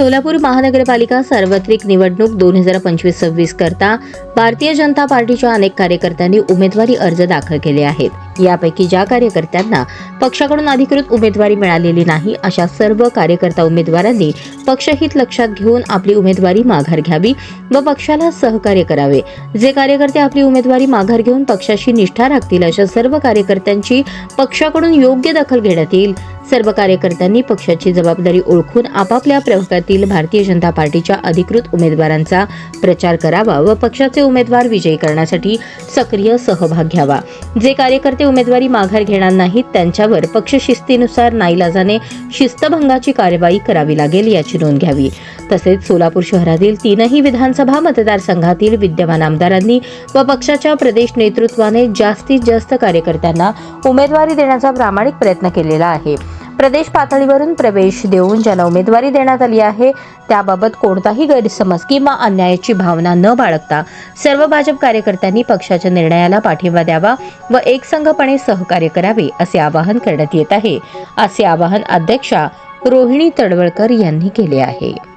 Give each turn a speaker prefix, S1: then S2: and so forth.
S1: सोलापूर महानगरपालिका सार्वत्रिक निवडणूक दोन हजार पंचवीस सव्वीस करता भारतीय जनता पार्टीच्या अनेक कार्यकर्त्यांनी उमेदवारी अर्ज दाखल केले आहेत. यापैकी ज्या कार्यकर्त्यांना पक्षाकडून अधिकृत उमेदवारी मिळालेली नाही अशा सर्व कार्यकर्ता उमेदवारांनी पक्षहित लक्षात घेऊन आपली उमेदवारी माघार घ्यावी व पक्षाला सहकार्य करावे. जे कार्यकर्ते आपली उमेदवारी माघार घेऊन पक्षाशी निष्ठा राखतील अशा सर्व कार्यकर्त्यांची पक्षाकडून योग्य दखल घेण्यात येईल. सर्व कार्यकर्त्यांनी पक्षाची जबाबदारी ओळखून आपापल्या प्रभागातील भारतीय जनता पार्टीच्या अधिकृत उमेदवारांचा प्रचार करावा व पक्षाचे उमेदवार विजयी करण्यासाठी सक्रिय सहभाग घ्यावा. जे कार्यकर्ते उमेदवारी माघार घेणार नाहीत त्यांच्यावर पक्ष शिस्तीनुसार नाईलाजाने शिस्तभंगाची कारवाई करावी लागेल याची नोंद घ्यावी. तसेच सोलापूर शहरातील तीनही विधानसभा मतदारसंघातील विद्यमान आमदारांनी व पक्षाच्या प्रदेश नेतृत्वाने जास्तीत जास्त कार्यकर्त्यांना उमेदवारी देण्याचा प्रामाणिक प्रयत्न केलेला आहे. प्रदेश पातळीवरून प्रवेश देऊन ज्यांना उमेदवारी देण्यात आली आहे त्याबाबत कोणताही गैरसमज किंवा अन्यायाची भावना न बाळगता सर्व भाजप कार्यकर्त्यांनी पक्षाच्या निर्णयाला पाठिंबा द्यावा व एकसंघपणे सहकार्य करावे असे आवाहन करण्यात येत आहे असे आवाहन अध्यक्षा रोहिणी तडवळकर यांनी केले आहे.